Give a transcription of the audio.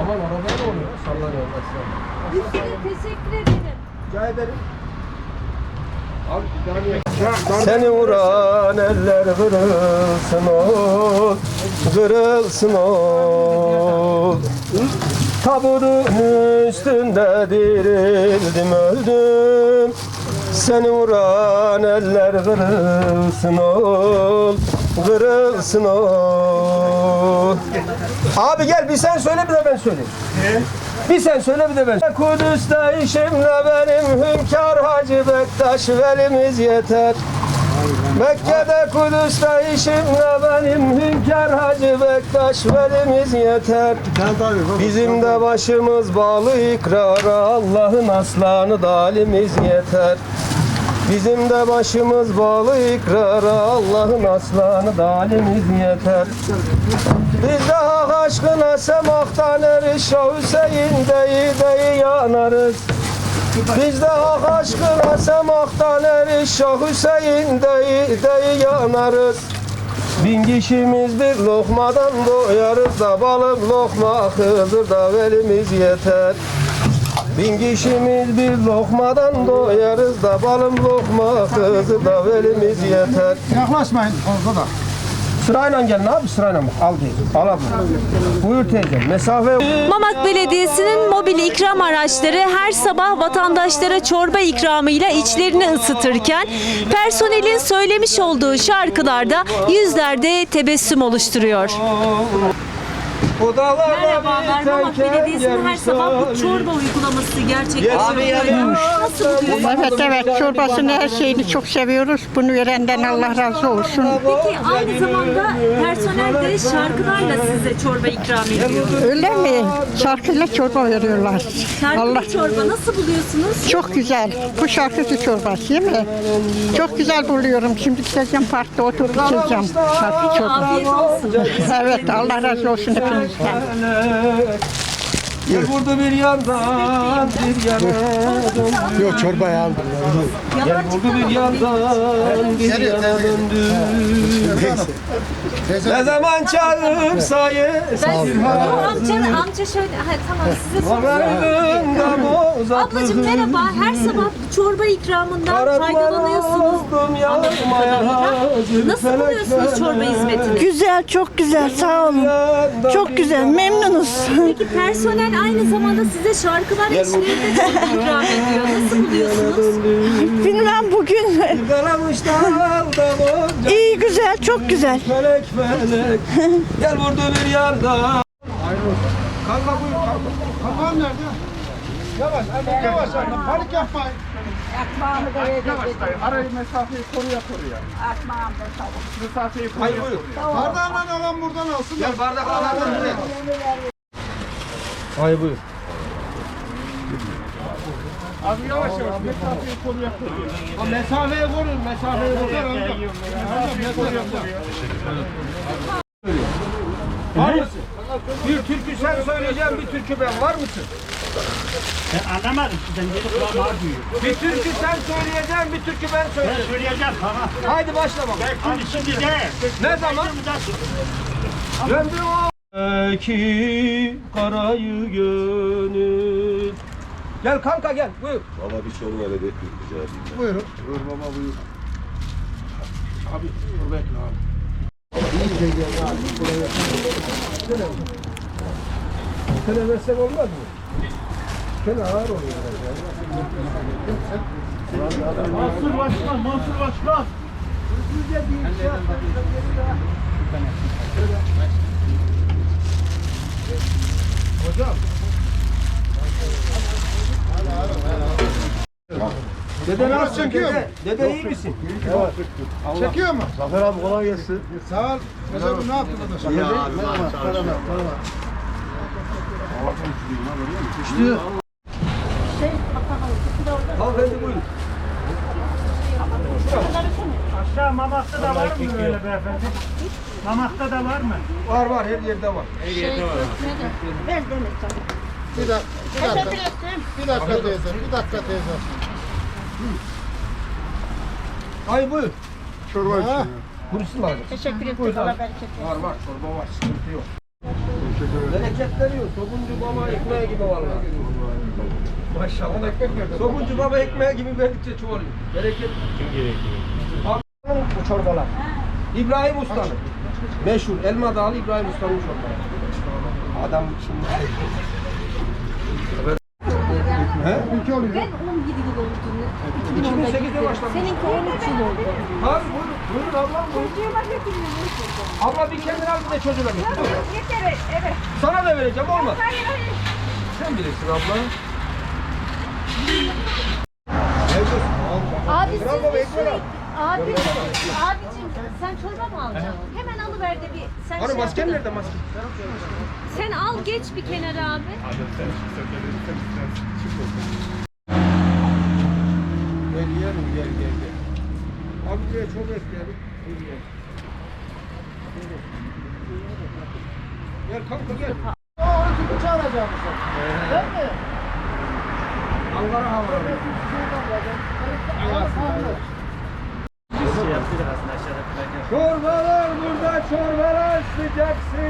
Aman arabaya ne oluyor? Sallanıyor. Biz size teşekkür ederim. Rica ederim. Seni vuran eller kırılsın ol, kırılsın ol. Tabutun üstünde dirildim öldüm. Seni vuran eller kırılsın ol, kırılsın ol. Abi gel bir sen söyle bir de ben söyleyeyim. Bir sen söyle bir de ben. Kudüs'te işimle benim hünkâr Hacı Bektaş velimiz yeter. Mekke'de Kudüs'te işimle benim hünkâr Hacı Bektaş velimiz yeter. Bizim de başımız bağlı ikrara Allah'ın aslanı dalimiz yeter. Bizim de başımız bağlı ikrara Allah'ın aslanı dalimiz yeter. Biz de hak aşkına semaktan eriş Şah Hüseyin deyi deyi yanarız. Biz de hak aşkına semaktan eriş Şah Hüseyin deyi deyi yanarız. Bin kişimiz bir lokmadan doyarız da balık lokma hızır da velimiz yeter. Bin kişimiz bir lokmadan doyarız da balım lokma hızır da velimiz yeter. Yaklaşmayın fazla da. Sırayla gelin abi sırayla bak. Al teyze. Al abla. Buyur teyze. Mesafe Mamak Belediyesi'nin mobil ikram araçları her sabah vatandaşlara çorba ikramıyla içlerini ısıtırken personelin söylemiş olduğu şarkılarda yüzlerde tebessüm oluşturuyor. Merhabalar, Mamak Belediyesi'nin her sabah bu çorba uygulaması gerçekleştiriyor. Nasıl buluyorsunuz? Evet evet çorbasını her şeyini çok seviyoruz. Bunu verenden Allah razı olsun. Peki aynı zamanda personel de şarkılarla size çorba ikram ediyor. Öyle mi? Şarkıyla çorba veriyorlar. Şarkılı Allah çorba nasıl buluyorsunuz? çok güzel. Bu şarkıcı çorbası değil mi? Çok güzel buluyorum. Şimdi gideceğim parkta oturup içeceğim şarkı çorba. Afiyet olsun. Evet Allah razı olsun hepinizden. Gel. Burada bir yandan bir yana Yok. çorbayı aldım. Gel burada bir yandan bir yana döndüm Ne zaman çağırsa yesin Amca, amca şöyle, ha, tamam size uzatıldım Ablacığım merhaba, her sabah çorba ikramından faydalanıyorsunuz. Hazır Nasıl buluyorsunuz çorba hizmetini? Güzel, çok güzel. Sağ olun. Çok güzel. Memnunuz. Peki personel aynı zamanda size şarkılar eşliğinde çorba ikram ediyor. Nasıl buluyorsunuz? Bilmem bugün boncuk iyi güzel, çok güzel. felek felek Gel burada bir yandan Kanka buyur kanka Kafam nerede? Yavaş anne yavaş anne panik yapmayın. Yavaş dayı. Arayı mesafeyi koruya koruya. Mesafeyi koruya Hayır buyur. Bardağından alan buradan alsın. Gel bardak alalım buraya. Hayır buyur Abi yavaş yavaş mesafeyi koruya. Ha, Mesafeyi korun mesafeyi korun Var mısın? Bir türkü sen söyleyeceksin, bir türkü ben. Var mısın? Ben anlamadım sizden geri kulağım ağrıyor. Bir türkü sen söyleyeceksin, bir türkü ben Ben söyleyeceğim. söyleyeceğim sana. Haydi başla bakalım. Şimdi şimdi de. Ne zaman? Döndüm o. Ki karayı gönül. Gel kanka gel, buyur. Baba bir çorba öyle bekliyor rica edeyim. Buyurun. Buyur baba buyur. Abi, dur bekle abi. Kene versek olmaz mı? Kene ağır oluyor. Mansur Başkan, Mansur Başkan. Dede nasılsın çekiyor dede? Dede iyi misin? Çekiyor mu? Zafer abi kolay gelsin. Sağ ol. Recep abi ne yaptın arkadaşlar? Hanımefendi buyurun. Aşağı Mamak'ta da var mı böyle beyefendi? Mamak'ta da var mı? Var var, her yerde var. Bir dakika. Bir dakika. Bir dakika teyze. Bir dakika teyze. Ay buyur. Çorba içiyor. Kurusu alacaksın? Teşekkür ederim. Allah bereket. Var var, çorba var, sıkıntı yok. Bereketleniyor. Somuncu baba ekmeği gibi vallahi. Maşallah. Somuncu baba ekmeği gibi verdikçe çoğalıyor. Bereket. Kim gerekiyor? Bu çorbalar. İbrahim Usta'nın. Meşhur Elma Dağlı İbrahim Usta'nın çorbaları. Adam şimdi. He? İki oluyor. Ben 10 gibi oldum. 2008'de başlamış. Seninki 13 yıl oldu. Abi buyurun, buyurun ablam buyurun. Abla bir kendin al bir de çocuğuna getir. Buyurun. Evet. Sana da vereceğim olmaz. Hayır, hayır. Sen bilirsin abla. Abi siz bir ekmek süre... al. Abi, abicim sen çorba mı alacaksın? Hemen alıver de bir... Sen Hani şey masken nerede masken? Sen al geç bir kenara abi. Gel yiyelim gel gel gel. Abi buraya çok ekleyelim. Gel gel. Gel kanka gel. Aa, iki bıçağı alacağım sen. Ben mi? Ankara havaları. Çorbalar burada çorbalar sıcak sıcak.